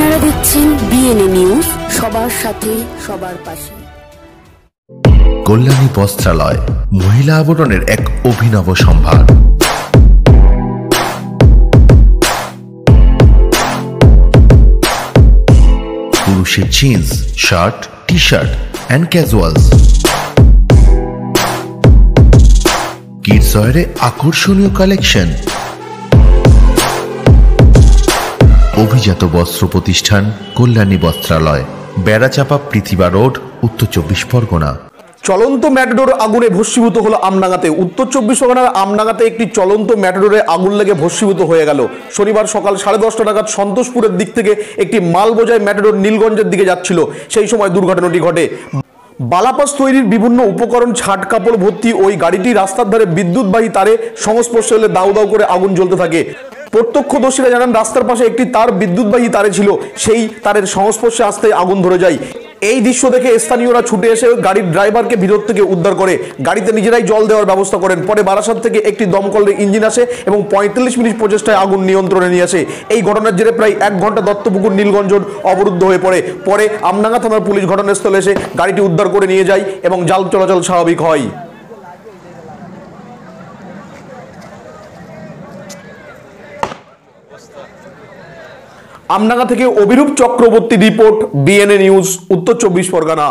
দেখছেন BNA news সবার সাথে, সবার পাশে। কল্যাণী বস্ত্রালয়, মহিলা আবরণের এক অভিনব সম্ভার। পুরুষের jeans shirt T shirt and casuals kids ওয়ারে আকর্ষণীয় কালেকশন অভিজাত বস্ত্র প্রতিষ্ঠান, কল্যাণী বস্ত্রালয়, বেড়াচাপা পৃথিবা রোড, উত্তর চব্বিশ পরগনা। চলন্ত ম্যাটাডোর আগুনে ভস্মীভূত হলো আমনাগাতে। উত্তর চব্বিশ পরগনার আমনাগাতে একটি চলন্ত ম্যাটাডোরে আগুন লেগে ভস্মীভূত হয়ে গেল। শনিবার সকাল সাড়ে দশটা নাগাদ সন্তোষপুরের দিক থেকে একটি মাল ম্যাটাডোর নীলগঞ্জের দিকে যাচ্ছিল। সেই সময় দুর্ঘটনাটি ঘটে। বালাপাস তৈরির বিভিন্ন উপকরণ, ছাট কাপড়, ভর্তি ওই গাড়িটি রাস্তার ধারে বিদ্যুৎবাহী তারে সংস্পর্শ হলে দাউ দাউ করে আগুন জ্বলতে থাকে। প্রত্যক্ষদর্শীরা জানান, রাস্তার পাশে একটি তার বিদ্যুৎবাহী তারে ছিল। সেই তারের সংস্পর্শে আসতে আগুন ধরে যায়। এই দৃশ্য দেখে স্থানীয়রা ছুটে এসে গাড়ির ড্রাইভারকে ভিতর থেকে উদ্ধার করে। গাড়িতে নিজেরাই জল দেওয়ার ব্যবস্থা করেন। পরে বারাসাত থেকে একটি দমকলের ইঞ্জিন আসে এবং পঁয়তাল্লিশ মিনিট প্রচেষ্টায় আগুন নিয়ন্ত্রণে নিয়ে আসে। এই ঘটনার জেরে প্রায় এক ঘণ্টা দত্তপুকুর, নীলগঞ্জ অবরুদ্ধ হয়ে পড়ে। পরে আমনাঙ্গা থানার পুলিশ ঘটনাস্থলে এসে গাড়িটি উদ্ধার করে নিয়ে যায় এবং জাল চলাচল স্বাভাবিক হয়। আমনাগা থেকে Abhirup Chakraborty report BNA news উত্তর চব্বিশ পরগনা।